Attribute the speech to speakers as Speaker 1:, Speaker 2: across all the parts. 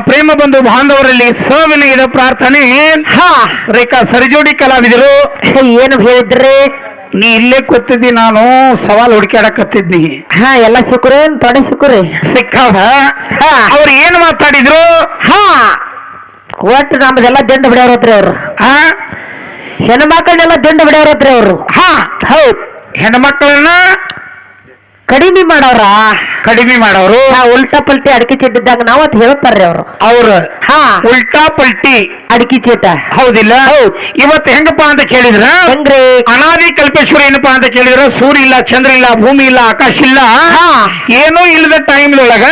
Speaker 1: ಪ್ರೇಮ ಬಂಧು ಬಾಂಧವರಲ್ಲಿ ಸವಿನಯದ ಪ್ರಾರ್ಥನೆ.
Speaker 2: ಹಾ.
Speaker 1: ರೇಖಾ ಸರಿಜೋಡಿ ಕಲಾವಿದರು.
Speaker 2: ಏನು ಹೇಳಿದ್ರಿ?
Speaker 1: ನೀ ಇಲ್ಲೇ ಕೂತಿದ್ದಿ ನಾನು ಸವಾಲ್ ಹುಡುಕಾಡಕತ್ತಿದ್ನಿ
Speaker 2: ಹಾ ಎಲ್ಲ ಸಿಕ್ಕರೆ ತೊಡೆ ಸಿಕ್ಕರೆ.
Speaker 1: ಸಿಕ್ಕಾವ?
Speaker 2: ಹಾ.
Speaker 1: ಅವ್ರು ಏನು ಮಾತಾಡಿದ್ರು?
Speaker 2: ಹಾ. ಒಟ್ಟು ನಮ್ದೆಲ್ಲ ದಂಡ ಬಿಡ್ಯಾರತ್ರಿ ಅವ್ರು.
Speaker 1: ಹಾ
Speaker 2: ಹೆಣ್ಮಕ್ಳನ್ನೆಲ್ಲ ದಂಡ ಬಿಡ್ಯಾರತ್ರಿ ಅವ್ರು.
Speaker 1: ಹಾ.
Speaker 2: ಹೌದ್.
Speaker 1: ಹೆಣ್ಮಕ್ಳನ್ನ
Speaker 2: ಕಡಿಮೆ ಮಾಡವ್ರ
Speaker 1: ಕಡಿಮೆ ಮಾಡೋರು?
Speaker 2: ಹಾ ಉಲ್ಟಾ ಪಲ್ಟಿ ಅಡಿಕೆ ಚೀಟಿದ್ದಾಗ ನಾವ್ ಅತ್ ಹೇಳ್ತಾರ್ರಿ ಅವ್ರು.
Speaker 1: ಅವ್ರ?
Speaker 2: ಹಾ.
Speaker 1: ಉಲ್ಟಾ ಪಲ್ಟಿ?
Speaker 2: ಅಡಿಕೆ ಚೀಟ.
Speaker 1: ಹೌದಿಲ್ಲ? ಇವತ್ತು ಹೆಂಗಪ್ಪ ಅಂತ ಕೇಳಿದ್ರ?
Speaker 2: ಹೆಂಗ್ರಿ?
Speaker 1: ಅನಾದಿ ಕಲ್ಪೇಶ್ವರ ಏನಪ್ಪಾ ಅಂತ ಕೇಳಿದ್ರ? ಸೂರ್ಯ ಇಲ್ಲ ಚಂದ್ರ ಇಲ್ಲ ಭೂಮಿ ಇಲ್ಲ ಆಕಾಶ ಇಲ್ಲ?
Speaker 2: ಹಾ.
Speaker 1: ಏನೂ ಇಲ್ಲದ ಟೈಮ್ದೊಳಗ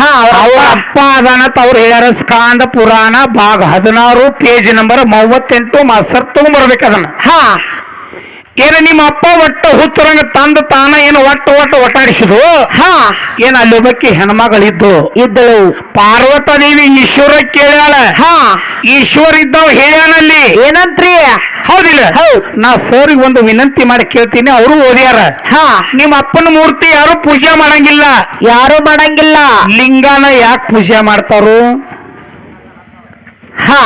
Speaker 2: ಹಾ
Speaker 1: ಅವ್ರ
Speaker 2: ಅವ್ರ
Speaker 1: ಅಪ್ಪ ಅದಾನತ್ ಅವ್ರು ಹೇಳ್ಯಾರ. ಸ್ಕಾಂದ ಪುರಾಣ ಭಾಗ ಹದಿನಾರು ಪೇಜ್ ನಂಬರ್ ಮೂವತ್ತೆಂಟು ಮಾಸ್ತರ್ ತಗೊಂಡ್ಬರ್ಬೇಕು ಅದನ್ನ.
Speaker 2: ಹಾ.
Speaker 1: ಏನು ನಿಮ್ಮ ಅಪ್ಪ ಒಟ್ಟ ಹುತ್ತರಂಗ ತಂದ ತಾನ ಏನು ಒಟ್ಟು ಒಟ್ಟು ಒಟ್ಟಾಡಿಸಿದ್ರು
Speaker 2: ಹಾ.
Speaker 1: ಏನ್ ಅಲ್ಲಿ ಒಬ್ಬಕ್ಕೆ ಹೆಣ್ಮಗಳಿದ್ದು?
Speaker 2: ಇದ್ದಳು.
Speaker 1: ಪಾರ್ವತದೇವಿ ಈಶ್ವರ ಕೇಳ್ಯಾಳ.
Speaker 2: ಹಾ.
Speaker 1: ಈಶ್ವರ ಇದ್ದವ್ ಹೇಳ್ಯಾನಲ್ಲಿ.
Speaker 2: ಏನಂತ್ರಿ?
Speaker 1: ಹೌದಿಲ್ಲ.
Speaker 2: ಹೌದು.
Speaker 1: ನಾ ಸರ್ ಒಂದು ವಿನಂತಿ ಮಾಡಿ ಕೇಳ್ತೀನಿ ಅವರು ಓದ್ಯಾರ.
Speaker 2: ಹಾ.
Speaker 1: ನಿಮ್ಮ ಅಪ್ಪನ ಮೂರ್ತಿ ಯಾರು ಪೂಜೆ ಮಾಡಂಗಿಲ್ಲ.
Speaker 2: ಯಾರು ಮಾಡಂಗಿಲ್ಲ.
Speaker 1: ಲಿಂಗಾನ ಯಾಕೆ ಪೂಜೆ ಮಾಡ್ತಾರು?
Speaker 2: ಹಾ.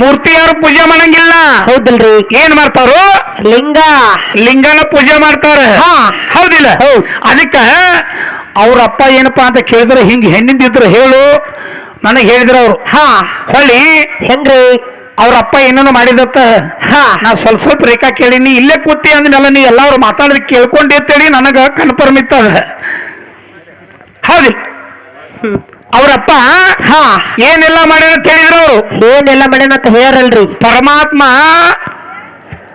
Speaker 1: ಮೂರ್ತಿ ಯಾರು ಪೂಜೆ ಮಾಡಂಗಿಲ್ಲ.
Speaker 2: ಹೌದಲ್ರಿ.
Speaker 1: ಏನ್ ಮಾಡ್ತಾರು
Speaker 2: ಲಿಂಗ.
Speaker 1: ಲಿಂಗನ ಪೂಜೆ ಮಾಡ್ತಾರ.
Speaker 2: ಹಾ.
Speaker 1: ಹೌದಿಲ್ಲ?
Speaker 2: ಹೌದ್.
Speaker 1: ಅದಕ್ಕ ಅವ್ರ ಅಪ್ಪ ಏನಪ್ಪಾ ಅಂತ ಕೇಳಿದ್ರೆ ಹಿಂಗ್ ಹೆಣ್ಣಿಂದಿದ್ರು ಹೇಳು. ನನಗೆ ಹೇಳಿದ್ರು ಅವ್ರು.
Speaker 2: ಹಾ.
Speaker 1: ಹೊಳ್ಳಿ
Speaker 2: ಹೆಂಗ್ರಿ?
Speaker 1: ಅವ್ರ ಅಪ್ಪ ಏನನ್ನು ಮಾಡಿದತ್ತ.
Speaker 2: ಹಾ.
Speaker 1: ನಾ ಸ್ವಲ್ಪ ಸ್ವಲ್ಪ ರೇಖಾ ಕೇಳೀನಿ. ಇಲ್ಲೇ ಕೂತಿ ಅಂದ್ಮೇಲೆ ನೀ ಎಲ್ಲಾರು ಮಾತಾಡಿದ್ ಕೇಳ್ಕೊಂಡಿರ್ತೇಳಿ ನನಗ ಕನ್ಫರ್ಮ್ ಇತ್ತ ಹೌದಿಲ್ಲ. ಅವ್ರಪ್ಪ
Speaker 2: ಹಾ.
Speaker 1: ಏನೆಲ್ಲ ಮಾಡ್ಯಾರ ಅಂತ ಹೇಳಿದ್ರು? ಏನೆಲ್ಲ
Speaker 2: ಏನೆಲ್ಲ ಮಾಡ್ಯಾನಂತ ಹೇಳಲ್ರಿ
Speaker 1: ಪರಮಾತ್ಮ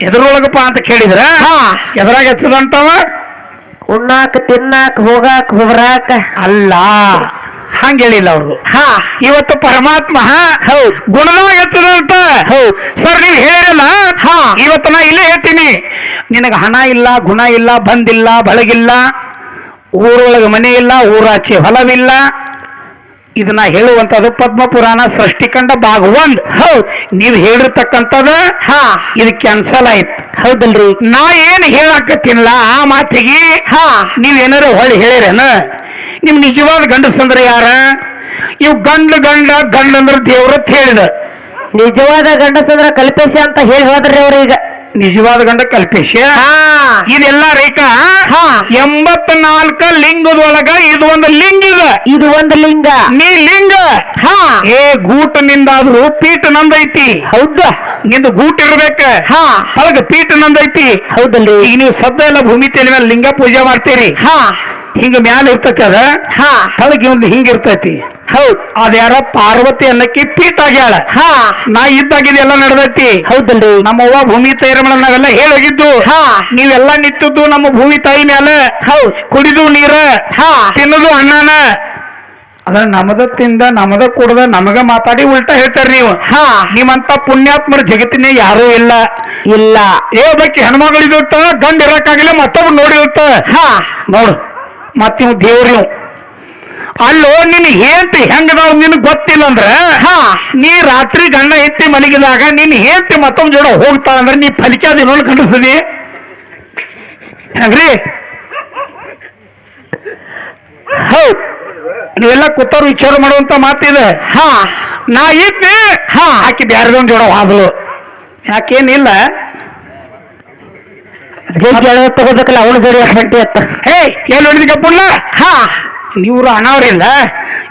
Speaker 1: ಎದುರೊಳಗಪ್ಪ ಅಂತ ಕೇಳಿದ್ರ?
Speaker 2: ಹಾ.
Speaker 1: ಎದುರಾಗ ಎತ್ತದಂತವ?
Speaker 2: ಉಣ್ಣಾಕ ತಿನ್ನಾಕ ಹೋಗಾಕ ಹೋಗ್ರಾಕ.
Speaker 1: ಅಲ್ಲ. ಹಂಗ ಹೇಳಿಲ್ಲ ಅವ್ರು
Speaker 2: ಹಾ.
Speaker 1: ಇವತ್ತು ಪರಮಾತ್ಮ
Speaker 2: ಹೌದ್.
Speaker 1: ಗುಣದಾಗ ಎತ್ತದಂತ.
Speaker 2: ಹೌದು.
Speaker 1: ಸರ್ ನೀವು ಹೇಳಿರಲ್ಲ?
Speaker 2: ಹಾ.
Speaker 1: ಇವತ್ತು ನಾ ಇಲ್ಲೇ ಹೇಳ್ತೀನಿ. ನಿನಗೆ ಹಣ ಇಲ್ಲ ಗುಣ ಇಲ್ಲ ಬಂದಿಲ್ಲ ಬಳಗಿಲ್ಲ ಊರೊಳಗೆ ಮನೆ ಇಲ್ಲ ಊರಾಚೆ ಹೊಲವಿಲ್ಲ ಇದನ್ನ ಹೇಳುವಂತದ್ದು ಪದ್ಮ ಪುರಾಣ ಸೃಷ್ಟಿಕಂಡ ಭಾಗ ಒಂದ್ ಹೌದ್. ನೀವು ಹೇಳಿರ್ತಕ್ಕಂಥದ್ದು
Speaker 2: ಹಾ.
Speaker 1: ಇದು ಕ್ಯಾನ್ಸಲ್ ಆಯ್ತು.
Speaker 2: ಹೌದಲ್ರಿ.
Speaker 1: ನಾ ಏನ್ ಹೇಳಾಕತ್ತಿಲ್ಲ ಆ ಮಾತಿಗೆ
Speaker 2: ಹಾ.
Speaker 1: ನೀವೇನಾರು ಹೊಳ್ಳಿ ಹೇಳಿರೇನ ನಿಮ್ ನಿಜವಾದ ಗಂಡಸಂದ್ರೆ ಯಾರ? ಇವ್ ಗಂಡ ಗಂಡ ಗಂಡ ಅಂದ್ರೆ ದೇವ್ರತ್ ಹೇಳಿದ.
Speaker 2: ನಿಜವಾದ ಗಂಡಸಂದ್ರ ಕಲ್ಪೇಶ ಅಂತ ಹೇಳಿ ಹೋದ್ರಿ ಅವ್ರೀಗ
Speaker 1: ನಿಜವಾದ ಗಂಡ ಕಲ್ಪೇಶ.
Speaker 2: ಹಾ.
Speaker 1: ಇದೆಲ್ಲ ರೇಖಾ
Speaker 2: ಹಾ.
Speaker 1: ಎಂಬತ್ನಾಲ್ಕ ಲಿಂಗದೊಳಗ ಇದು ಒಂದು ಲಿಂಗ ಇದೆ.
Speaker 2: ಇದು ಒಂದು ಲಿಂಗ.
Speaker 1: ನೀ ಲಿಂಗ.
Speaker 2: ಹಾ.
Speaker 1: ಏ ಗೂಟ ನಿಂದಾದ್ರು ಪೀಠ ನಂದೈತಿ.
Speaker 2: ಹೌದ.
Speaker 1: ನಿಂದು ಗೂಟ ಇರ್ಬೇಕ. ಪೀಠ ನಂದೈತಿ.
Speaker 2: ಹೌದಲ್ರಿ.
Speaker 1: ಈಗ ನೀವು ಸದ್ದ ಎಲ್ಲ ಭೂಮಿ ತಲೆ ಮೇಲೆ ಲಿಂಗ ಪೂಜೆ ಮಾಡ್ತೀರಿ.
Speaker 2: ಹಾ.
Speaker 1: ಹಿಂಗ ಮ್ಯಾಲ ಇರ್ತಕ್ಕದ
Speaker 2: ಹಳಗಿ
Speaker 1: ಒಂದು ಒಂದು ಹಿಂಗಿರ್ತೈತಿ
Speaker 2: ಹೌದ್.
Speaker 1: ಅದ್ಯಾರ ಪಾರ್ವತಿ ಅನ್ನಕ್ಕೆ ಪೀಠ ಆಗ್ಯಾಳ.
Speaker 2: ಹಾ.
Speaker 1: ನಾ ಇದ್ದಾಗ ಎಲ್ಲ ನಡೆದೈತಿ.
Speaker 2: ಹೌದಲ್ರಿ.
Speaker 1: ನಮ್ಮವ್ವ ಭೂಮಿ ತಾಯಿರಮಣ ನಾವೆಲ್ಲ ಹೇಳೋಗಿದ್ದು.
Speaker 2: ಹಾ.
Speaker 1: ನೀವೆಲ್ಲ ನಿಂತದ್ದು ನಮ್ಮ ಭೂಮಿ ತಾಯಿ ಮ್ಯಾಲ.
Speaker 2: ಹೌದ್.
Speaker 1: ಕುಡಿದು ನೀರ. ತಿನ್ನದು ಅಣ್ಣನ ಅದ ನಮದ ತಿಂದ ನಮದ ಕುಡ್ದ ನಮಗ ಮಾತಾಡಿ ಉಲ್ಟಾ ಹೇಳ್ತಾರ ನೀವು.
Speaker 2: ಹಾ.
Speaker 1: ನಿಮ್ಮಂತ ಪುಣ್ಯಾತ್ಮರ ಜಗತ್ತಿನ ಯಾರೂ ಇಲ್ಲ.
Speaker 2: ಇಲ್ಲ.
Speaker 1: ಏ ಬಕ್ಕಿ ಹೆಣ್ಮಗಳಿರುತ್ತ ಗಂಡ ಇರಕ್ಕಾಗಿಲ್ಲ ಮತ್ತೊಬ್ಬ ನೋಡಿರುತ್ತ
Speaker 2: ಹಾ.
Speaker 1: ನೋಡು. ಮತ್ತಿವ್ ದೇವ್ರಿ ಅಲ್ಲೋ ನಿನ್ ಹೇಂತಿ ಹೆಂಗದಾವ್ ನಿನ್ ಗೊತ್ತಿಲ್ಲ ಅಂದ್ರೆ
Speaker 2: ಹಾ.
Speaker 1: ನೀ ರಾತ್ರಿ ಗಂಡ ಎತ್ತಿ ಮಲಗಿದಾಗ ನಿನ್ ಹೇಂತಿ ಮತ್ತೊಂದು ಜೋಡ ಹೋಗ್ತಾ ಅಂದ್ರೆ ನೀ ಫಲಿಕೆ ಅದಿ ನೋಡಿ ಕಂಡಿಸ್ತದಿ ಹೆಂಗ್ರಿ?
Speaker 2: ಹೌದ್
Speaker 1: ನೀವೆಲ್ಲ ಕೂತವ್ರು ವಿಚಾರ ಮಾಡುವಂತ ಮಾತಿದೆ.
Speaker 2: ಹಾ.
Speaker 1: ನಾ ಇದ್ದೆ
Speaker 2: ಹಾ.
Speaker 1: ಆಕಿ ಬ್ಯಾರದೊಂದ್ ಜೋಡ ಹಾದಳು ಯಾಕೇನಿಲ್ಲ.
Speaker 2: ಎಳೆ ತಗೋಬೇಕಲ್ಲ ಅವಳು ಜೋಡಿ ಹೊಂಟಿ ಅತ್ತ
Speaker 1: ಹೇ ಏನ್ ನೋಡಿದ ಕಪ್ಪುಲ್ಲ
Speaker 2: ಹಾ.
Speaker 1: ಇವ್ರು ಅನಾವ್ರಿಲ್ಲ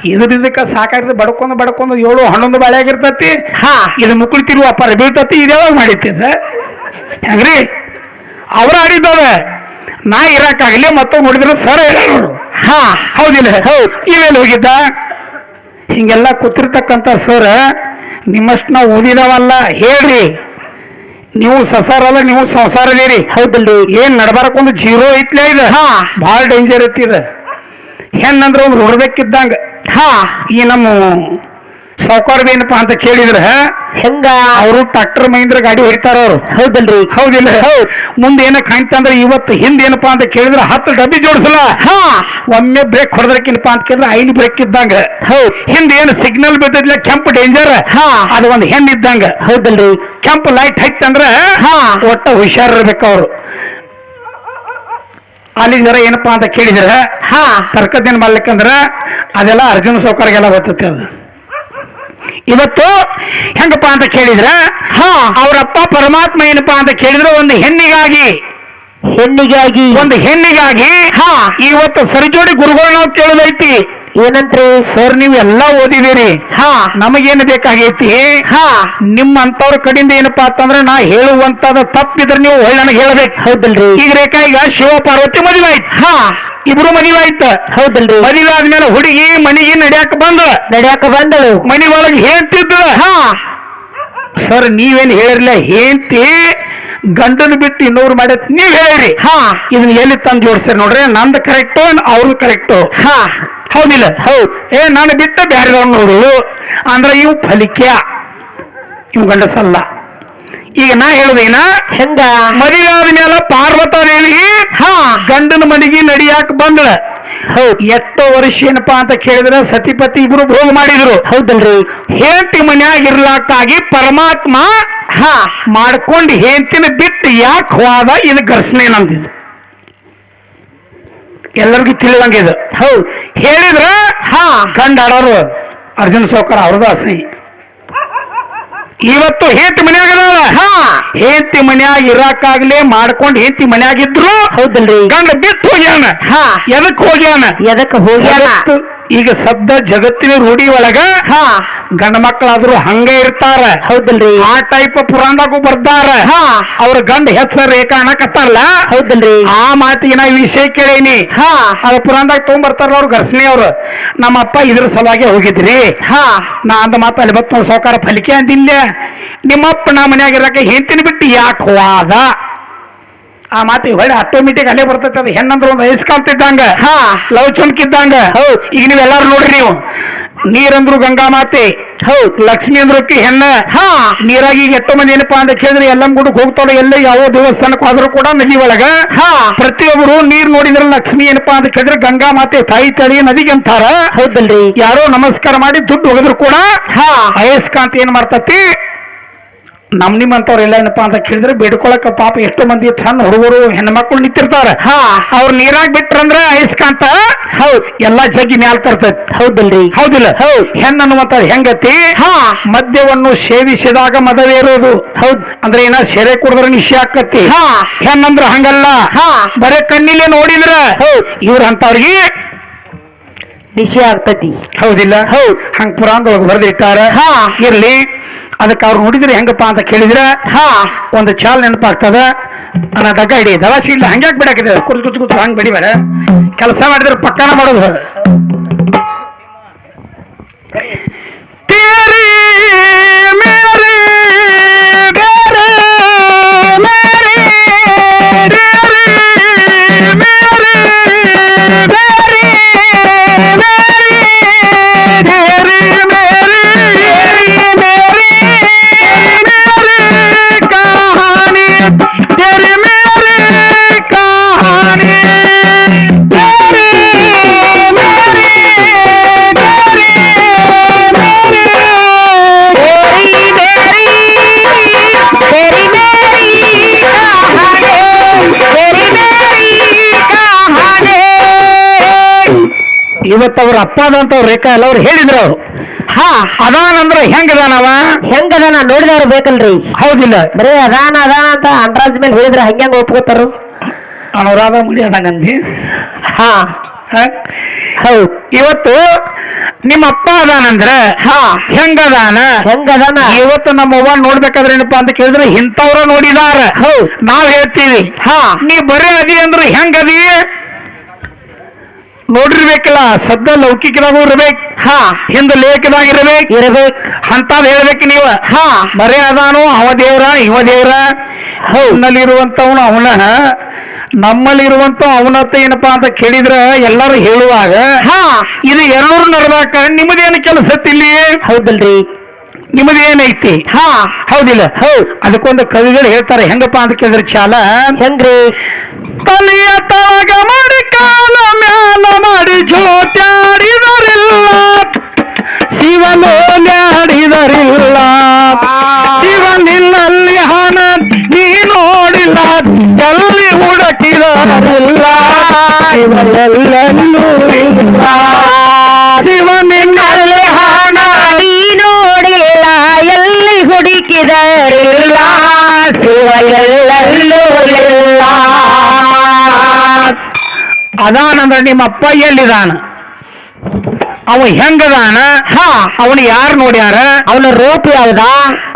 Speaker 1: ಇದಕ್ಕ ಸಾಕಾಗ್ತದೆ ಬಡ್ಕೊಂಡು ಬಡ್ಕೊಂಡು ಏಳು ಹನ್ನೊಂದು ಬಾಳೆ ಆಗಿರ್ತತಿ.
Speaker 2: ಹಾ.
Speaker 1: ಇದು ಮುಕ್ಕಳು ತಿರುವ ಅಪ್ಪಾರ ಬೀಳ್ತತಿ ಇದ್ಯಾವಾಗ ಮಾಡಿತ್ತಿದ್ದ ಹೆಂಗ್ರಿ? ಅವ್ರ ಆಡಿದ್ದಾವೆ ನಾ ಇರಕ್ಕಾಗಲಿ ಮತ್ತೊಂದು ನೋಡಿದ್ರೆ ಸರ್ ನೋಡು.
Speaker 2: ಹಾ.
Speaker 1: ಹೌದಿಲ್ಲ ಹೌದು. ಇವೇನು ಹೋಗಿದ್ದ? ಹಿಂಗೆಲ್ಲ ಕೂತಿರ್ತಕ್ಕಂಥ ಸರ್ ನಿಮ್ಮಷ್ಟು ನಾವು ಓದಿದವಲ್ಲ ಹೇಳ್ರಿ. ನೀವು ಸಸಾರ ಅಲ್ಲ ನೀವು ಸಂಸಾರ ಇದೀರಿ
Speaker 2: ಹೌದಲ್ರಿ.
Speaker 1: ಏನ್ ನಡ್ಬಾರಕ್ಕೊಂದು ಜೀರೋ ಐತ್ಲೇ ಇದೆ?
Speaker 2: ಹಾ.
Speaker 1: ಭಾಳ ಡೇಂಜರ್ ಐತಿ ಇದು. ಹೆಣ್ಣಂದ್ರೆ ಒಂದು ಹುಡ್ಬೇಕಿದ್ದಂಗ
Speaker 2: ಹಾ.
Speaker 1: ಈ ನಮ್ಮ ಸಾವುಕಾರ ಏನಪ್ಪಾ ಅಂತ ಕೇಳಿದ್ರೆ
Speaker 2: ಹೆಂಗ?
Speaker 1: ಅವರು ಟ್ರಾಕ್ಟರ್ ಮಹೀಂದ್ರ ಗಾಡಿ ಹೊಡಿತಾರ ಅವ್ರು.
Speaker 2: ಹೌದಲ್ರಿ.
Speaker 1: ಹೌದಿಲ್ಲ? ಮುಂದೆ ಏನ ಕಾಣ್ತಂದ್ರೆ ಇವತ್ತು ಹಿಂದೆ ಏನಪ್ಪಾ ಅಂತ ಕೇಳಿದ್ರೆ ಹತ್ತು ಡಬ್ಬಿ ಜೋಡಿಸಲ್ಲ.
Speaker 2: ಹಾ.
Speaker 1: ಒಮ್ಮೆ ಬ್ರೇಕ್ ಹೊಡೆದ್ರಕ್ಕಿನಪ್ಪ ಅಂತ ಕೇಳಿದ್ರೆ ಐದು ಬ್ರೇಕ್ ಇದ್ದಂಗ.
Speaker 2: ಹೌದ್.
Speaker 1: ಹಿಂದೆ ಏನು ಸಿಗ್ನಲ್ ಬಿದ್ದಿದ್ಲ ಕೆಂಪು ಡೇಂಜರ್
Speaker 2: ಹಾ.
Speaker 1: ಅದು ಒಂದು ಹೆಣ್ಣು ಇದ್ದಂಗ.
Speaker 2: ಹೌದಲ್ರಿ.
Speaker 1: ಕೆಂಪು ಲೈಟ್ ಹೈತಂದ್ರ
Speaker 2: ಹಾ.
Speaker 1: ಒಟ್ಟ ಹುಷಾರಿರ್ಬೇಕು ಅವರು. ಅಲ್ಲಿ ಜರ ಏನಪ್ಪಾ ಅಂತ ಕೇಳಿದ್ರೆ
Speaker 2: ಹಾ.
Speaker 1: ತರ್ಕದೇನ್ ಮಾಡ್ಲಿಕ್ಕಂದ್ರ ಅದೆಲ್ಲ ಅರ್ಜುನ ಸೌಕರ್ಗೆಲ್ಲ ಗೊತ್ತೈತೆ ಅದು. ಇವತ್ತು ಹೆಂಗಪ್ಪ ಅಂತ ಕೇಳಿದ್ರ?
Speaker 2: ಹಾ.
Speaker 1: ಅವರಪ್ಪ ಪರಮಾತ್ಮ ಏನಪ್ಪಾ ಅಂತ ಕೇಳಿದ್ರು ಒಂದು ಹೆಣ್ಣಿಗಾಗಿ.
Speaker 2: ಹೆಣ್ಣಿಗಾಗಿ.
Speaker 1: ಒಂದು ಹೆಣ್ಣಿಗಾಗಿ.
Speaker 2: ಹಾ.
Speaker 1: ಇವತ್ತು ಸರಿಜೋಡಿ ಗುರುಗಳು ನಾವು ಕೇಳೋದೈತಿ.
Speaker 2: ಏನಂತ್ರಿ?
Speaker 1: ಸರ್ ನೀವು ಎಲ್ಲ ಓದಿದಿರಿ
Speaker 2: ಹಾ.
Speaker 1: ನಮಗೇನು ಬೇಕಾಗೈತಿ?
Speaker 2: ಹಾ.
Speaker 1: ನಿಮ್ಮಂತವ್ರ ಕಡೆಯಿಂದ ಏನಪ್ಪಾ ಅಂತಂದ್ರೆ ನಾ ಹೇಳುವಂತದ ತಪ್ಪಿದ್ರೆ ನೀವು ಒಳ್ಳೆ ನನಗೆ ಹೇಳ್ಬೇಕು.
Speaker 2: ಹೌದಲ್ರಿ.
Speaker 1: ಈಗ ರೇಖಾ ಈಗ ಶಿವ ಪಾರ್ವತಿ ಮದುವೆ ಆಯ್ತು.
Speaker 2: ಹಾ.
Speaker 1: ಇಬ್ರು ಮದುವೆ ಆಯ್ತ
Speaker 2: ಹೌದಲ್ರಿ.
Speaker 1: ಮದುವೆ ಆದ್ಮೇಲೆ ಹುಡುಗಿ ಮನೆಗೆ ನಡ್ಯಾಕ ಬಂದ.
Speaker 2: ನಡ್ಯಾಕ ಬಂದಳು.
Speaker 1: ಮನೆ ಒಳಗೆ ಹೇಳ್ತಿದ್ದ.
Speaker 2: ಹಾ.
Speaker 1: ಸರ್ ನೀವೇನ್ ಹೇಳಿರ್ಲಿಲ್ಲ ಹೇಂತಿ ಗಂಡನ ಬಿಟ್ಟು ಇನ್ನೂರು ಮಾಡತ್ ನೀವ್ ಹೇಳಿರಿ.
Speaker 2: ಹಾ.
Speaker 1: ಇದನ್ನ ಎಲ್ಲಿ ತಂದು ಜೋಡಿಸ್ರಿ ನೋಡ್ರಿ ನಂದು ಕರೆಕ್ಟು ಅವ್ರದ್ದು ಕರೆಕ್ಟು
Speaker 2: ಹಾ.
Speaker 1: ಹೌದಿಲ್ಲ? ಹೌದು. ಏ ನಾನು ಬಿಟ್ಟ ಬ್ಯಾರೆದವ್ರು ನೋಡು ಅಂದ್ರೆ ಇವು ಫಲಿಕ್ಯ. ಇವು ಗಂಡಸಲ್ಲ. ಈಗ ನಾ ಹೇಳುದೇನ
Speaker 2: ಹೆಂಗ?
Speaker 1: ಮದುವೆ ಆದ್ಮೇಲೆ ಪಾರ್ವತದೇವಿ
Speaker 2: ಹಾ.
Speaker 1: ಗಂಡನ ಮನೆಗೆ ನಡಿಯಾಕ ಬಂದಳ.
Speaker 2: ಹೌದು.
Speaker 1: ಎಷ್ಟೋ ವರ್ಷ ಏನಪ್ಪಾ ಅಂತ ಕೇಳಿದ್ರೆ ಸತಿಪತಿ ಇಬ್ರು ಭೋಗ ಮಾಡಿದ್ರು.
Speaker 2: ಹೌದಲ್ರಿ.
Speaker 1: ಹೇಂತಿ ಮನ್ಯಾಗ ಇರ್ಲಾಕಾಗಿ ಪರಮಾತ್ಮ
Speaker 2: ಹಾ.
Speaker 1: ಮಾಡ್ಕೊಂಡು ಹೇಂತಿನ ಬಿಟ್ಟು ಯಾಕೆ ಹೋದ? ಇದು ಘರ್ಷಣೆ ನಂದಿದ್ದು ಎಲ್ಲರಿಗೂ ತಿಳಿದಂಗಿದೆ ಹೌದು. ಹೇಳಿದ್ರ
Speaker 2: ಹಾ.
Speaker 1: ಗಂಡ ಅರ್ಜುನ್ ಸೌಕರ್ ಅವ್ರದ್ದು ಅಸಹ್ಯ ಇವತ್ತು ಹೇತಿ ಮನ್ಯಾಗ ಹೇತಿ
Speaker 2: ಹಾ.
Speaker 1: ಹೇಂತಿ ಮನ್ಯಾಗ ಇರಾಕಾಗ್ಲಿ ಮಾಡ್ಕೊಂಡು ಹೇತಿ ಮನ್ಯಾಗ ಇದ್ರು
Speaker 2: ಹೌದಲ್ರಿ.
Speaker 1: ಗಂಡ ಬಿಟ್ಟು ಹೋಗ್ಯಾನ.
Speaker 2: ಹಾ.
Speaker 1: ಎದಕ್ ಹೋಗ್ಯಾನ?
Speaker 2: ಎದಕ್ ಹೋಗ್ಯಾನ?
Speaker 1: ಈಗ ಸದ್ದ ಜಗತ್ತಿನ ರೂಢಿ ಒಳಗ
Speaker 2: ಹಾ.
Speaker 1: ಗಂಡ ಮಕ್ಕಳಾದ್ರು ಹಂಗೆ ಇರ್ತಾರ.
Speaker 2: ಹೌದಲ್ರಿ.
Speaker 1: ಆ ಟೈಪ್ ಪುರಾಣದಾಗೂ ಬರ್ತಾರ
Speaker 2: ಹಾ.
Speaker 1: ಅವ್ರ ಗಂಡ ಹೆಸರು ರೇಖಾ ಅನ್ನಕತ್ತಾರಲ್ಲ
Speaker 2: ಹೌದಲ್ರಿ.
Speaker 1: ಆ ಮಾತಿಗೆ ನಾ ಈ ವಿಷಯ ಕೇಳೀನಿ.
Speaker 2: ಅವ್ರ
Speaker 1: ಅದ ಪುರಾಣದಾಗ ತಗೊಂಡ್ಬರ್ತಾರ ಅವ್ರು ಘರ್ಷಣೆ ಅವ್ರು. ನಮ್ಮಪ್ಪ ಇದ್ರ ಸಲುವಾಗಿ ಹೋಗಿದ್ರಿ.
Speaker 2: ಹಾ.
Speaker 1: ನಾ ಅಂದ ಮಾತು ಅಲ್ಲಿ ಬತ್ತು ಸಾವುಕಾರ ಫಲಿಕೆ ಅಂದಿಲ್ಲ. ನಿಮ್ಮಪ್ಪ ನಾ ಮನ್ಯಾಗ ಇರಕ್ಕೆ ಹೆಂತಿನ ಬಿಟ್ಟು ಯಾಕೆ ಹೋದ? ಆ ಮಾತಿ ಹೊಳ್ಳಿ ಆಟೋಮೆಟಿಕ್ ಅಲ್ಲೇ ಬರ್ತೈತೆ ಅದು. ಹೆಣ್ಣಂದ್ರೆ ಒಂದು
Speaker 2: ಹಾ.
Speaker 1: ಲವ್ ಚುಮ್ಕಿದ್ದಂಗ.
Speaker 2: ಹೌದು.
Speaker 1: ಈಗ ನೀವೆಲ್ಲಾರು ನೋಡ್ರಿ ನೀವು. ನೀರಂದ್ರು ಗಂಗಾ ಮಾತೆ. ಹೌದ್. ಲಕ್ಷ್ಮಿ ಅಂದ್ರಕ್ಕೆ ಹೆಣ್ಣ.
Speaker 2: ಹಾ.
Speaker 1: ನೀರಾಗಿ ಎಷ್ಟು ಮಂದಿ ಏನಪ್ಪಾ ಅಂತ ಕೇಳಿದ್ರೆ ಎಲ್ಲಮ್ ಗುಡಕ್ ಹೋಗ್ತಾಳೆ ಎಲ್ಲ ಯಾವ ದೇವಸ್ಥಾನಕ್ಕೆ ಹೋದ್ರು ಕೂಡ ನದಿ ಒಳಗ.
Speaker 2: ಹಾ.
Speaker 1: ಪ್ರತಿಯೊಬ್ಬರು ನೀರ್ ನೋಡಿದ್ರೆ ಲಕ್ಷ್ಮಿ ಏನಪ್ಪಾ ಅಂತ ಕೇಳಿದ್ರೆ ಗಂಗಾ ಮಾತೆ ತಾಯಿ ತಳಿ ನದಿಗೆ ಅಂತಾರ.
Speaker 2: ಹೌದಲ್ರಿ.
Speaker 1: ಯಾರೋ ನಮಸ್ಕಾರ ಮಾಡಿ ದುಡ್ಡು ಹೋಗಿದ್ರು ಕೂಡ
Speaker 2: ಹಾ.
Speaker 1: ಅಯಸ್ಕಾಂತ ಏನ್ ಮಾಡ್ತತಿ? ನಮ್ ನಿಮ್ಮಂತವ್ರೆಲ್ಲ ಏನಪ್ಪಾ ಅಂತ ಕೇಳಿದ್ರೆ ಬೇಡ್ಕೊಳಕ ಪಾಪ ಎಷ್ಟೋ ಮಂದಿ ಸಣ್ಣ ಹುಡುಗರು ಹೆಣ್ಮಕ್ಳು ನಿಂತಿರ್ತಾರ.
Speaker 2: ಹಾ.
Speaker 1: ಅವ್ರ ನೀರಾಗ್ ಬಿಟ್ರಂದ್ರ ಐಸ್ಕಾಂತ ಹೌದ್. ಎಲ್ಲಾ ಜಗ್ಗಿ ಮ್ಯಾಲ್ ತರ್ತೈತಿ.
Speaker 2: ಹೌದಲ್ರಿ.
Speaker 1: ಹೌದಿಲ್ಲ?
Speaker 2: ಹೌದ್.
Speaker 1: ಹೆಣ್ಣನ್ನುವಂತ ಹೆಂಗತಿ?
Speaker 2: ಹಾ.
Speaker 1: ಮದ್ಯವನ್ನು ಸೇವಿಸಿದಾಗ ಮದವೇರೋದು ಹೌದ್. ಅಂದ್ರೆ ಏನ ಸೆರೆ ಕುಡಿದ್ರೆ ನಿಶೆ ಆಕತಿ?
Speaker 2: ಹಾ.
Speaker 1: ಹೆಣ್ಣಂದ್ರ ಹಂಗಲ್ಲ.
Speaker 2: ಹಾ.
Speaker 1: ಬರೇ ಕಣ್ಣಿಲ್ಲ ನೋಡಿದ್ರ
Speaker 2: ಹೌದ್.
Speaker 1: ಇವ್ರ ಅಂತವ್ರಿಗೆ
Speaker 2: ನಿಶೆ ಆಗ್ತತಿ.
Speaker 1: ಹೌದಿಲ್ಲ? ಹೌದ್. ಹಂಗ ಪುರಾಣದೊಳಗೆ ಬರ್ದಿರ್ತಾರ.
Speaker 2: ಹಾ.
Speaker 1: ಇರ್ಲಿ. ಅದಕ್ಕೆ ಅವ್ರು ನೋಡಿದ್ರೆ ಹೆಂಗಪ್ಪ ಅಂತ ಕೇಳಿದ್ರೆ
Speaker 2: ಹಾ
Speaker 1: ಒಂದು ಚಾಲ್ ನೆನಪಾಗ್ತದ ನನ್ನ ಡಗ್ಗ ಹಿಡಿ ದವಾಸಿ ಇಲ್ಲ ಹಂಗ್ಯಾಕ್ ಬಿಡಾಕಿದೆ ಕುರ್ತು ಕುರ್ತು ಕುರ್ತು ಹಂಗ್ ಬಡಿಬೇಡ ಕೆಲಸ ಮಾಡಿದ್ರೆ ಪಕ್ಕನ ಮಾಡೋದು ಇವತ್ತು ಅವ್ರ ಅಪ್ಪ ಅದಂತವ್ರ ರೇಖಾ ಎಲ್ಲ ಅವ್ರು ಹೇಳಿದ್ರು ಅವ್ರು.
Speaker 2: ಹಾ.
Speaker 1: ಅದಾನಂದ್ರ ಹೆಂಗದಾನವ
Speaker 2: ಅದಾನ ನೋಡಿದವ್ರು ಬೇಕಲ್ರಿ.
Speaker 1: ಹೌದಿಲ್ಲ.
Speaker 2: ಬರೀ ಅದಾನ ಅದಾನ ಅಂತ ಅಂದ್ರಾಜ್ ಮೇಲೆ ಹೇಳಿದ್ರೆ ಹಂಗ್ಯಾಂಗ ಒಪ್ಕೋತಾರು?
Speaker 1: ಅನುರಾಧ ಮುಡಿ ಅದಂಗಂದಿ
Speaker 2: ಹಾ.
Speaker 1: ಹೌದು. ಇವತ್ತು ನಿಮ್ಮ ಅಪ್ಪ ಅದಾನಂದ್ರ
Speaker 2: ಹಾ.
Speaker 1: ಹೆಂಗದಾನ
Speaker 2: ಹೆಂಗದನ
Speaker 1: ಇವತ್ತು ನಮ್ಮ ಅವ್ವ ನೋಡ್ಬೇಕಾದ್ರೆ ಏನಪ್ಪಾ ಅಂತ ಕೇಳಿದ್ರೆ ಇಂಥವ್ರ ನೋಡಿದಾರ.
Speaker 2: ಹೌದು.
Speaker 1: ನಾವ್ ಹೇಳ್ತೀವಿ.
Speaker 2: ಹಾ.
Speaker 1: ನೀ ಬರೀ ಅದಿ ಅಂದ್ರೆ ಹೆಂಗದಿ ನೋಡಿರ್ಬೇಕಲ್ಲ ಸದ್ದ ಲೌಕಿಕದಾಗೂ ಇರಬೇಕು
Speaker 2: ಹಾ.
Speaker 1: ಹಿಂದ ಲೇಖದಾಗ ಇರಬೇಕು.
Speaker 2: ಇರ್ಬೇಕು
Speaker 1: ಅಂತಾದ್ ಹೇಳ್ಬೇಕು ನೀವ.
Speaker 2: ಹಾ.
Speaker 1: ಬರೇ ಅದಾನು ಅವ ದೇವ್ರ ಇವ ದೇವ್ರ. ನಲ್ಲಿರುವಂತವನು ಅವನ. ನಮ್ಮಲ್ಲಿರುವಂತ ಅವನತ್ತ ಏನಪ್ಪಾ ಅಂತ ಕೇಳಿದ್ರ ಎಲ್ಲರೂ ಹೇಳುವಾಗ
Speaker 2: ಹಾ.
Speaker 1: ಇದು ಎರಡೂರು ನಡ್ದಾಕ ನಿಮ್ಮದೇನು ಕೆಲಸ ಇಲ್ಲಿ?
Speaker 2: ಹೌದಲ್ರಿ.
Speaker 1: ನಿಮ್ಮದೇನೈತಿ?
Speaker 2: ಹಾ.
Speaker 1: ಹೌದಿಲ್ಲ? ಹೌದ್. ಅದಕ್ಕೊಂದು ಕವಿಗಳು ಹೇಳ್ತಾರೆ ಹೆಂಗಪ್ಪ ಅಂತ ಕೇಳಿದ್ರೆ ಚಾಲ?
Speaker 2: ಹೆಂಗ್ರಿ?
Speaker 1: ತಲೆಯ ಮಾಡಿ ಜೋತ್ಯಾಡಿದರಿಲ್ಲ ಶಿವನೋಲ್ಯಾಡಿದರಿಲ್ಲ ಶಿವನಿನ್ನಲ್ಲಿ ಹಣ ನೀ ನೋಡಿಲ್ಲ ಎಲ್ಲಿ ಹುಡುಕಿದರಿಲ್ಲ ಶಿವನೆಲ್ಲೂ ಅದಾನಂದ್ರ ನಿಮ್ಮ ಅಪ್ಪ ಎಲ್ಲಿದಾನ ಅವ ಹೆಂಗದಾನ
Speaker 2: ಹಾ
Speaker 1: ಅವನು ಯಾರು ನೋಡ್ಯಾರ
Speaker 2: ಅವನ ರೂಪ ಯಾವ್ದ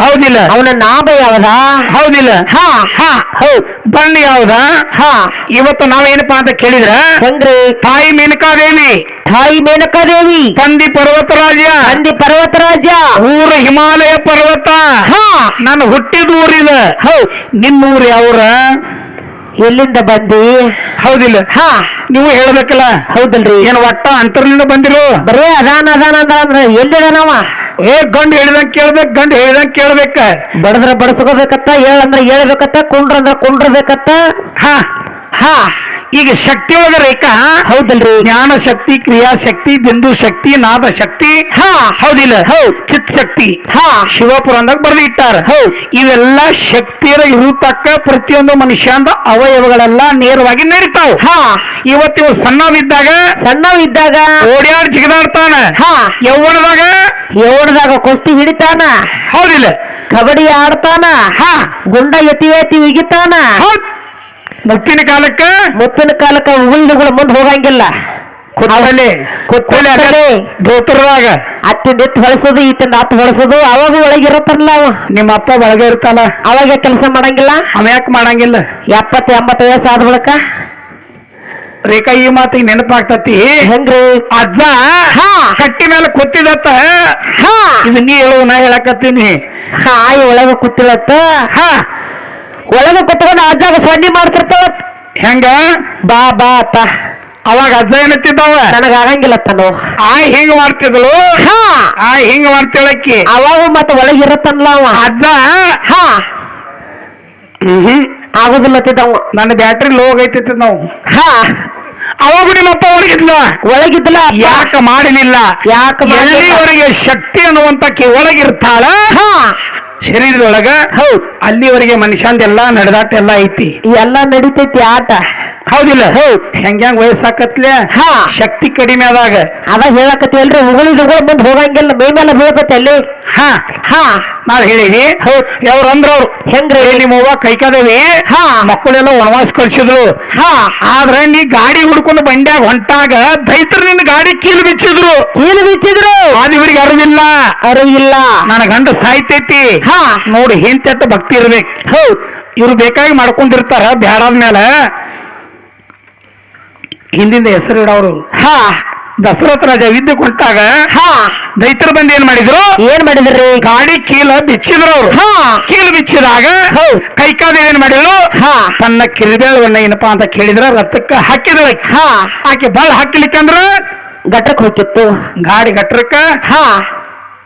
Speaker 1: ಹೌದಿಲ್ಲ
Speaker 2: ಅವನ ನಾಮ ಯಾವ್ದ
Speaker 1: ಹೌದಿಲ್ಲ
Speaker 2: ಹಾ
Speaker 1: ಹಾ ಹೌದ್ ಬಣ್ಣ ಯಾವ್ದ
Speaker 2: ಹಾ
Speaker 1: ಇವತ್ತು ನಾವೇನಪ್ಪಾ ಅಂತ ಕೇಳಿದ್ರ
Speaker 2: ಹೆಂಗ್ರಿ
Speaker 1: ತಾಯಿ ಮೇನಕಾದೇವಿ
Speaker 2: ತಾಯಿ ಮೇನಕಾದೇವಿ
Speaker 1: ತಂದಿ ಪರ್ವತರಾಜ
Speaker 2: ಅಂದಿ ಪರ್ವತರಾಜ
Speaker 1: ಊರ ಹಿಮಾಲಯ ಪರ್ವತ
Speaker 2: ಹಾ
Speaker 1: ನಾನು ಹುಟ್ಟಿದ ಊರಿದ
Speaker 2: ಹೌದ್
Speaker 1: ನಿನ್ನೂರು ಯಾವ್ರ
Speaker 2: ಎಲ್ಲಿಂದ ಬಂದಿ
Speaker 1: ಹೌದಿಲ್ಲ
Speaker 2: ಹಾ
Speaker 1: ನೀವು ಹೇಳ್ಬೇಕಲ್ಲ?
Speaker 2: ಹೌದಲ್ರಿ.
Speaker 1: ಏನ್ ಒಟ್ಟ ಅಂತರ್ಲಿಂದ ಬಂದಿರು?
Speaker 2: ಬರೇ ಅದಾನ ಅದಾನ ಅಂತ ಅಂದ್ರೆ ಎಲ್ಲಿದಾನವ
Speaker 1: ಏ ಗಂಡು ಹೇಳಿದಂಗ್ ಕೇಳ್ಬೇಕು ಗಂಡು ಹೇಳಿದಂಗ್ ಕೇಳ್ಬೇಕ.
Speaker 2: ಬಡದ್ರ ಬಡಸ್ಕೋಬೇಕತ್ತ ಹೇಳಂದ್ರ ಹೇಳ್ಬೇಕತ್ತ ಕುಂಡ್ರಂದ್ರ ಕುಂಡ್ರಬೇಕತ್ತ.
Speaker 1: ಹಾ.
Speaker 2: ಹಾ.
Speaker 1: ಈಗ ಶಕ್ತಿ ಒಳಗ ರೇಖಾ.
Speaker 2: ಹೌದಲ್ರಿ.
Speaker 1: ಜ್ಞಾನ ಶಕ್ತಿ ಕ್ರಿಯಾ ಶಕ್ತಿ ಬಿಂದು ಶಕ್ತಿ ನಾದ ಶಕ್ತಿ.
Speaker 2: ಹಾ.
Speaker 1: ಹೌದಿಲ್ಲ?
Speaker 2: ಹೌದ್.
Speaker 1: ಚಿತ್ ಶಕ್ತಿ.
Speaker 2: ಹಾ.
Speaker 1: ಶಿವಪುರ ಅಂದಾಗ ಬರ್ದಿಟ್ಟಾರ.
Speaker 2: ಹೌದ್.
Speaker 1: ಇವೆಲ್ಲ ಶಕ್ತಿಯರ ಇರುತಕ್ಕ ಪ್ರತಿಯೊಂದು ಮನುಷ್ಯಂದ ಅವಯವಗಳೆಲ್ಲ ನೇರವಾಗಿ ನಡೀತಾವ.
Speaker 2: ಹಾ.
Speaker 1: ಇವತ್ತಿವ ಸಣ್ಣವಿದ್ದಾಗ
Speaker 2: ಸಣ್ಣವಿದ್ದಾಗ
Speaker 1: ಓಡ್ಯಾಡ್ ಜಿಗದಾಡ್ತಾನ.
Speaker 2: ಹಾ.
Speaker 1: ಯೌವನದಾಗ?
Speaker 2: ಯೌವನದಾಗ ಕುಸ್ತಿ ಹಿಡಿತಾನ.
Speaker 1: ಹೌದಿಲ್ಲ?
Speaker 2: ಕಬಡ್ಡಿ ಆಡ್ತಾನ.
Speaker 1: ಹಾ.
Speaker 2: ಗುಂಡ ಎತ್ತಿ ಎತ್ತಿ ಇಗಿತಾನ
Speaker 1: ಹೌದ್. ಮುಪ್ಪಿನ ಕಾಲಕ್ಕ?
Speaker 2: ಮುತ್ತಿನ ಕಾಲಕ್ಕ ಉಗುಳುಗಳು ಮುಂದೆ ಹೋಗಂಗಿಲ್ಲ.
Speaker 1: ಕುತ್ತಲೆ. ಕುತ್ತಲೆ
Speaker 2: ಕುತ್ತಲೆ.
Speaker 1: ಧೋತ್ರದಾಗ.
Speaker 2: ಅತ್ತಿಂದ ಎತ್ತು ಹೊಳಸೋದು ಈತಿಂದ ಹತ್ತು ಹೊಳಸೋದು ಅವಾಗ ಒಳಗಿರತ್ತಲ್ಲ ಅವ.
Speaker 1: ನಿಮ್ಮ ಅಪ್ಪ ಒಳಗೆ ಇರ್ತಾನ.
Speaker 2: ಅವಾಗ ಕೆಲಸ ಮಾಡಂಗಿಲ್ಲ.
Speaker 1: ಅವ ಯಾಕೆ ಮಾಡಂಗಿಲ್ಲ?
Speaker 2: ಎಪ್ಪತ್ತು ಎಂಬತ್ತು ವಯಸ್ಸು ಆದ ಬಳಿಕ.
Speaker 1: ರೇಖಾ ಈ ಮಾತಿಗೆ ನೆನಪಾಗ್ತತಿ.
Speaker 2: ಹೆಂಗ್ರಿ?
Speaker 1: ಅಜ್ಜ
Speaker 2: ಹಾ.
Speaker 1: ಕಟ್ಟಿ ಮೇಲೆ ಕೂತಿದತ್ತ.
Speaker 2: ಹಾ.
Speaker 1: ಇದು ನೀ ಹೇಳು ನಾ ಹೇಳಕತ್ತೀನಿ.
Speaker 2: ಹಾಯಿ ಒಳಗ ಕೂತಿಲತ್ತ
Speaker 1: ಹಾ.
Speaker 2: ಒಳಗ ಕುತ್ಕೊಂಡು ಅಜ್ಜಾಗ ಸೊನ್ನಿ ಮಾಡ್ತಿರ್ತಾವ.
Speaker 1: ಹೆಂಗ?
Speaker 2: ಬಾ ಬಾ ಅತ್ತ.
Speaker 1: ಅವಾಗ ಅಜ್ಜ ಏನತ್ತಿದ್ದಾವ?
Speaker 2: ನನಗ ಆಗಂಗಿಲ್ಲತ್ತನು
Speaker 1: ಆ ಹಿಂಗ ಮಾಡ್ತಿದ್ಳು
Speaker 2: ಹಾ.
Speaker 1: ಆ ಹಿಂಗ ಮಾಡ್ತಿಳಕ್ಕಿ?
Speaker 2: ಅವಾಗ ಮತ್ತ ಒಳಗಿರತ್ತಲ್ಲ ಅವ.
Speaker 1: ಅಜ್ಜ?
Speaker 2: ಹಾ.
Speaker 1: ಹ್ಮ್.
Speaker 2: ಆಗುದಿಲ್ಲತ್ತಿದ್ದವ
Speaker 1: ನನ್ನ ಬ್ಯಾಟ್ರಿ ಲೋ ಆಗೈತಿ ನಾವು.
Speaker 2: ಹಾ.
Speaker 1: ಅವಾಗ ನಿಮ್ಮಪ್ಪ ಒಳಗಿದ್ಲ?
Speaker 2: ಒಳಗಿದ್ಲ
Speaker 1: ಯಾಕೆ ಮಾಡಲಿಲ್ಲ?
Speaker 2: ಯಾಕೆ?
Speaker 1: ಎಲ್ಲಿವರೆಗೆ ಶಕ್ತಿ ಅನ್ನುವಂತ ಒಳಗಿರ್ತಾಳ?
Speaker 2: ಹಾ.
Speaker 1: ಶರೀರದೊಳಗ
Speaker 2: ಹೌದ್.
Speaker 1: ಅಲ್ಲಿವರೆಗೆ ಮನುಷ್ಯಂದ ಎಲ್ಲಾ ನಡೆದಾಟ ಎಲ್ಲ ಐತಿ.
Speaker 2: ಎಲ್ಲ ನಡಿತೈತಿ ಆಟ.
Speaker 1: ಹೌದಿಲ್ಲ?
Speaker 2: ಹೌದ್.
Speaker 1: ಹೆಂಗ್ಯಾಂಗ ವಯಸ್ಸಾಕತ್ಲೆ?
Speaker 2: ಹಾ.
Speaker 1: ಶಕ್ತಿ ಕಡಿಮೆ ಆದಾಗ.
Speaker 2: ಅದ ಹೇಳಕತ್ತಿವಲ್ರಿ ಉಗುಳಿ ಉಗುಳ ಮುಂದೆ ಹೋಗಂಗಿಲ್ಲ ಮೇ ಮೇಲೆ ಅಲ್ಲಿ.
Speaker 1: ಹಾ.
Speaker 2: ಹಾ.
Speaker 1: ನಾವ್
Speaker 2: ಹೇಳಿದಿ.
Speaker 1: ಅವ್ರ. ಅಂದ್ರವ್ರು
Speaker 2: ಹೆಂಗ್ರಿ?
Speaker 1: ಏ ನಿಮ್ಮ ಅವ್ವ ಕೈಕಾದೇವಿ
Speaker 2: ಹಾ.
Speaker 1: ಮಕ್ಕಳೆಲ್ಲ ವನವಾಸ ಕಳ್ಸಿದ್ರು.
Speaker 2: ಹಾ.
Speaker 1: ಆದ್ರೆ ನೀ ಗಾಡಿ ಹುಡ್ಕೊಂಡು ಬಂಡ್ಯಾಗ ಹೊಂಟಾಗ ದೈತ್ರ ನಿನ್ನ ಗಾಡಿ ಕೀಲು ಬಿಚ್ಚಿದ್ರು.
Speaker 2: ಕೀಲ್ ಬಿಚ್ಚಿದ್ರು.
Speaker 1: ಅದು ಇವ್ರಿಗೆ ಅರಿವಿಲ್ಲ.
Speaker 2: ಅರು ಇಲ್ಲ
Speaker 1: ನನ್ನ ಗಂಡ ಸಾಯ್ತೈತಿ.
Speaker 2: ಹಾ.
Speaker 1: ನೋಡಿ ಹಿಂತೆಟ್ಟ ಭಕ್ತಿ ಇರ್ಬೇಕು.
Speaker 2: ಹೌ
Speaker 1: ಇವ್ರು ಬೇಕಾಗಿ ಮಾಡ್ಕೊಂಡಿರ್ತಾರ ಬ್ಯಾಡಾದ್ಮೇಲೆ. ಹಿಂದಿಂದ ಹೆಸರು ಇಡೋರು
Speaker 2: ಹಾ.
Speaker 1: ದಶರಥ ರಾಜ ವಿದ್ಯೆ ಕೊಟ್ಟಾಗ
Speaker 2: ಹಾ.
Speaker 1: ದೈತ್ರು ಬಂದು ಏನ್ ಮಾಡಿದ್ರು?
Speaker 2: ಏನ್ ಮಾಡಿದ್ರಿ?
Speaker 1: ಗಾಡಿ ಕೀಲ ಬಿಚ್ಚಿದ್ರು ಅವ್ರು.
Speaker 2: ಹಾ.
Speaker 1: ಕೀಲು ಬಿಚ್ಚಿದಾಗ. ಕೈಕಾದೇವಿ ಏನ್ ಮಾಡಿದ್ರು?
Speaker 2: ಹಾ.
Speaker 1: ತನ್ನ ಕಿರಿಬೇಳವನ್ನ ಏನಪ್ಪಾ ಅಂತ ಕೇಳಿದ್ರ ರಥಕ್ಕ ಹಾಕಿದಳು. ಆಕಿ. ಬಾಳ್ ಹಾಕ್ಲಿಕ್ಕಂದ್ರ
Speaker 2: ಗಟ್ಟಕ್ ಹೋಗ್ತಿತ್ತು.
Speaker 1: ಗಾಡಿ ಗಟ್ಟರಕ್ಕ
Speaker 2: ಹಾ.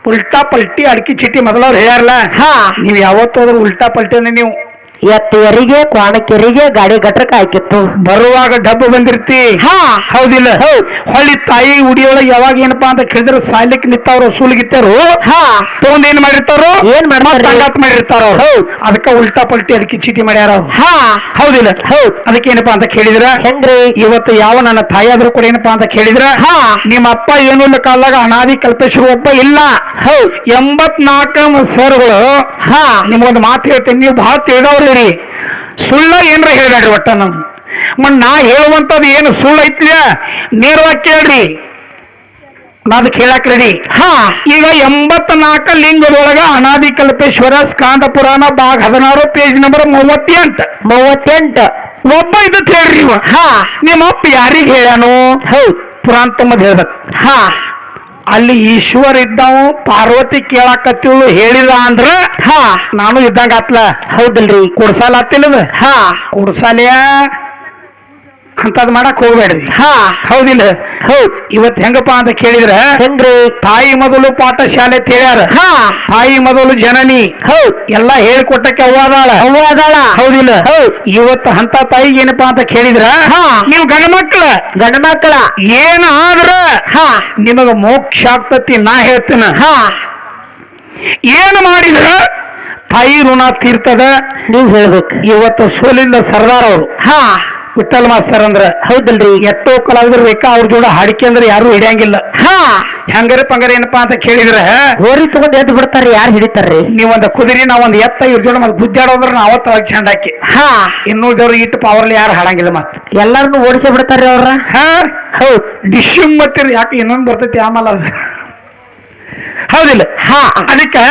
Speaker 1: ಉಲ್ಟಾ ಪಲ್ಟಿ ಅಡ್ಕಿ ಚೀಟಿ ಮೊದಲವ್ರು ಹೇಳ್ಯಾರಲ್ಲ.
Speaker 2: ಹಾ.
Speaker 1: ನೀವ್ ಯಾವತ್ತೋದ್ರು ಉಲ್ಟಾ ಪಲ್ಟಿನ ನೀವು
Speaker 2: ಎತ್ತುವರಿಗೆ ಕ್ವಾಣಕೆರಿಗೆ ಗಾಡಿ ಗಟ್ರಕ್ಕೆ ಹಾಕಿತ್ತು.
Speaker 1: ಬರುವಾಗ ಡಬ್ಬು ಬಂದಿರ್ತಿ?
Speaker 2: ಹಾ.
Speaker 1: ಹೌದಿಲ್ಲ?
Speaker 2: ಹೊಳಿ
Speaker 1: ಹೊಳ್ಳಿ ತಾಯಿ ಉಡಿಯೊಳಗ ಯಾವಾಗ ಏನಪ್ಪಾ ಅಂತ ಕೇಳಿದ್ರೆ ಸಾಲಕ್ಕೆ ನಿಂತವ್ರು ಸೂಲ್ಗಿತ್ತಾರು.
Speaker 2: ಹಾ.
Speaker 1: ತಗೊಂಡ್ ಏನ್ ಮಾಡಿರ್ತಾರೋ?
Speaker 2: ಏನ್ ಮಾಡ್ತಾರ್ರಿ?
Speaker 1: ಮಾಡಿರ್ತಾರ. ಅದಕ್ಕ ಉಲ್ಟಾ ಪಲ್ಟಿ ಅದಕ್ಕೆ ಚೀಟಿ ಮಾಡ್ಯಾರ?
Speaker 2: ಹಾ.
Speaker 1: ಹೌದಿಲ್ಲ?
Speaker 2: ಹೌದ್.
Speaker 1: ಅದಕ್ಕೆ ಏನಪ್ಪಾ ಅಂತ ಕೇಳಿದ್ರ?
Speaker 2: ಹೆಂಗ್ರಿ?
Speaker 1: ಇವತ್ತು ಯಾವ ನನ್ನ ತಾಯಿ ಆದ್ರೂ ಕೂಡ ಏನಪ್ಪಾ ಅಂತ ಕೇಳಿದ್ರ?
Speaker 2: ಹಾ.
Speaker 1: ನಿಮ್ಮ ಅಪ್ಪ ಏನು ಇಲ್ಲ ಕಾಲದಾಗ ಅನಾದಿ ಕಲ್ಪೇಶ್ವರ ಒಬ್ಬ ಇಲ್ಲ.
Speaker 2: ಹೌದ್
Speaker 1: ಎಂಬತ್ನಾಲ್ಕು ಸರ್ಗಳು
Speaker 2: ಹಾ.
Speaker 1: ನಿಮ್ಗೊಂದು ಮಾತು ಹೇಳ್ತೀನಿ ನೀವು ಬಹಳ ತಿಳಿದವ್ರಿ. ಸುಳ್ಳ ಏನ್ರ ಹೇಳ್ಬೇಡ್ರಿ ಒಟ್ಟ ನಮ್ ಮನ್ ನಾ ಹೇಳುವಂಥದ್ದು ಏನು ಸುಳ್ಳು ಐತಿ ನೇರವಾಗಿ ಕೇಳ್ರಿ. ನಾ ಅದಕ್ಕೆ ಹೇಳಕ್ ರೆಡಿ
Speaker 2: ಹಾ.
Speaker 1: ಈಗ ಎಂಬತ್ನಾಲ್ಕು ಲಿಂಗದೊಳಗ ಅನಾದಿ ಕಲ್ಪೇಶ್ವರ ಸ್ಕಾಂದ ಪುರಾಣ ಭಾಗ ಹದಿನಾರು ಪೇಜ್ ನಂಬರ್ ಮೂವತ್ತೆಂಟು.
Speaker 2: ಮೂವತ್ತೆಂಟು.
Speaker 1: ಒಬ್ಬ ಇದ್ದತ್ ಹೇಳ್ರಿ
Speaker 2: ಹಾ.
Speaker 1: ನಿಮ್ಮ ಅಪ್ಪ ಯಾರಿಗ್ ಹೇಳ್ಯಾನು?
Speaker 2: ಹೌದು.
Speaker 1: ಪುರಾಣ ತುಂಬದ್ ಹೇಳ್ಬೇಕು.
Speaker 2: ಹಾ.
Speaker 1: ಅಲ್ಲಿ ಈಶ್ವರ ಇದ್ದವು ಪಾರ್ವತಿ ಕೇಳಾಕತ್ತಿಳು ಹೇಳಿಲ್ಲ ಅಂದ್ರ
Speaker 2: ಹಾ.
Speaker 1: ನಾನು ಇದ್ದಂಗ ಆತ್ಲ
Speaker 2: ಹೌದಲ್ರಿ.
Speaker 1: ಕುಡ್ಸಾಲ ಆತಿಲ್ಲದ
Speaker 2: ಹಾ.
Speaker 1: ಕುಡ್ಸಾಲ್ಯ? ಅಂತದ್ ಮಾಡಕ್ ಹೋಗ್ಬೇಡ್ರಿ.
Speaker 2: ಹಾ.
Speaker 1: ಹೌದಿಲ್ಲ?
Speaker 2: ಹೌದ್.
Speaker 1: ಇವತ್ ಹೆಂಗಪ್ಪ ಅಂತ ಕೇಳಿದ್ರ
Speaker 2: ಹೆಂಗ್ರಿ?
Speaker 1: ತಾಯಿ ಮೊದಲು ಪಾಠ ಶಾಲೆ ತೇಳ್ಯಾರ.
Speaker 2: ಹಾ.
Speaker 1: ತಾಯಿ ಮೊದಲು ಜನನಿ.
Speaker 2: ಹೌದ್.
Speaker 1: ಎಲ್ಲಾ ಹೇಳ್ಕೊಟ್ಟಕ್ಕೆ ಅವ್ವಾದಾಳ
Speaker 2: ಅವ್ವ ಅದಾಳ.
Speaker 1: ಹೌದಿಲ್ಲ?
Speaker 2: ಹೌದ್.
Speaker 1: ಇವತ್ತು ಅಂತ ತಾಯಿಗೆ ಏನಪ್ಪಾ ಅಂತ ಕೇಳಿದ್ರ
Speaker 2: ಹಾ.
Speaker 1: ನೀವು ಗಂಡ ಮಕ್ಕಳ
Speaker 2: ಗಂಡ ಮಕ್ಕಳ
Speaker 1: ಏನ್ ಆದ್ರ?
Speaker 2: ಹಾ.
Speaker 1: ನಿಮಗ ಮೋಕ್ಷ ಆಗ್ತತಿ ನಾ ಹೇಳ್ತೇನ.
Speaker 2: ಹಾ.
Speaker 1: ಏನು ಮಾಡಿದ್ರ? ತಾಯಿ ಋಣ ತೀರ್ತದ.
Speaker 2: ನೀವು ಹೇಳ್ಬೇಕು.
Speaker 1: ಇವತ್ತು ಸೋಲಿಂದ ಸರ್ದಾರ್ ಅವರು
Speaker 2: ಹಾ.
Speaker 1: ವಿಠಲ್ ಮಾಸ್ತರ್ ಅಂದ್ರ
Speaker 2: ಹೌದಲ್ರಿ
Speaker 1: ಎಷ್ಟೋ ಕಲಾವಿದರು ಬೇಕಾ ಅವ್ರ ಜೋಡ ಹಾಡಿಕೆ ಅಂದ್ರೆ ಯಾರು ಹಿಡಿಯಂಗಿಲ್ಲ.
Speaker 2: ಹಾ.
Speaker 1: ಹೆಂಗರ ಪಂಗರ ಏನಪ್ಪಾ ಅಂತ ಕೇಳಿದ್ರ?
Speaker 2: ಹೋರಿ ತಗೊಂಡ್ ಎದ್ದು ಬಿಡ್ತಾರ್ರಿ ಯಾರು ಹಿಡಿತಾರ್ರಿ?
Speaker 1: ನೀವೊಂದ ಕುದುರಿ ನಾವೊಂದ್ ಎತ್ತ ಇವ್ರ ಜೋಡ ಮತ್ತೆ ಗುದ್ದಾಡೋದ್ರ ನಾವತ್ತ ಚಂದ ಹಾಕಿ.
Speaker 2: ಹಾ.
Speaker 1: ಇನ್ನುಳಿದವ್ರು ಇಟ್ಟು ಪವರ್ಲಿ ಯಾರು ಹಾಡಂಗಿಲ್ಲ ಮತ್ತೆ.
Speaker 2: ಎಲ್ಲಾರನ್ನು ಓಡಿಸಿ ಬಿಡ್ತಾರ್ರಿ ಅವ್ರ?
Speaker 1: ಹಾ. ಹೌದು ಡಿಶ್ಯೂಮ್ ಮತ್ತಿರ್ ಯಾಕೆ ಇನ್ನೊಂದ್ ಬರ್ತೈತಿ ಆಮೇಲೆ ಹೌದಿಲ್ಲ?
Speaker 2: ಹಾ.
Speaker 1: ಅದಕ್ಕೆ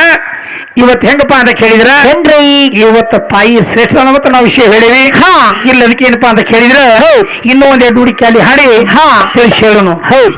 Speaker 1: ಇವತ್ತು ಹೆಂಗಪ್ಪ ಅಂತ ಕೇಳಿದ್ರ
Speaker 2: ಏನ್ರಿ
Speaker 1: ಇವತ್ತ ತಾಯಿ ಶ್ರೇಷ್ಠ ಅನ್ನೋದಕ್ಕೆ ನಾವು ವಿಷಯ ಹೇಳಿವಿ
Speaker 2: ಹಾ.
Speaker 1: ಇಲ್ಲ ಅದಕ್ಕೆ ಏನಪ್ಪಾ ಅಂತ ಕೇಳಿದ್ರ ಇನ್ನೂ ಒಂದ್ ಎರಡು ಹುಡುಕಿ ಅಲ್ಲಿ ಹಾಡಿ
Speaker 2: ಹಾ.
Speaker 1: ತಿಳಿಸಿ ಹೇಳೋಣ
Speaker 2: ಹೌದ್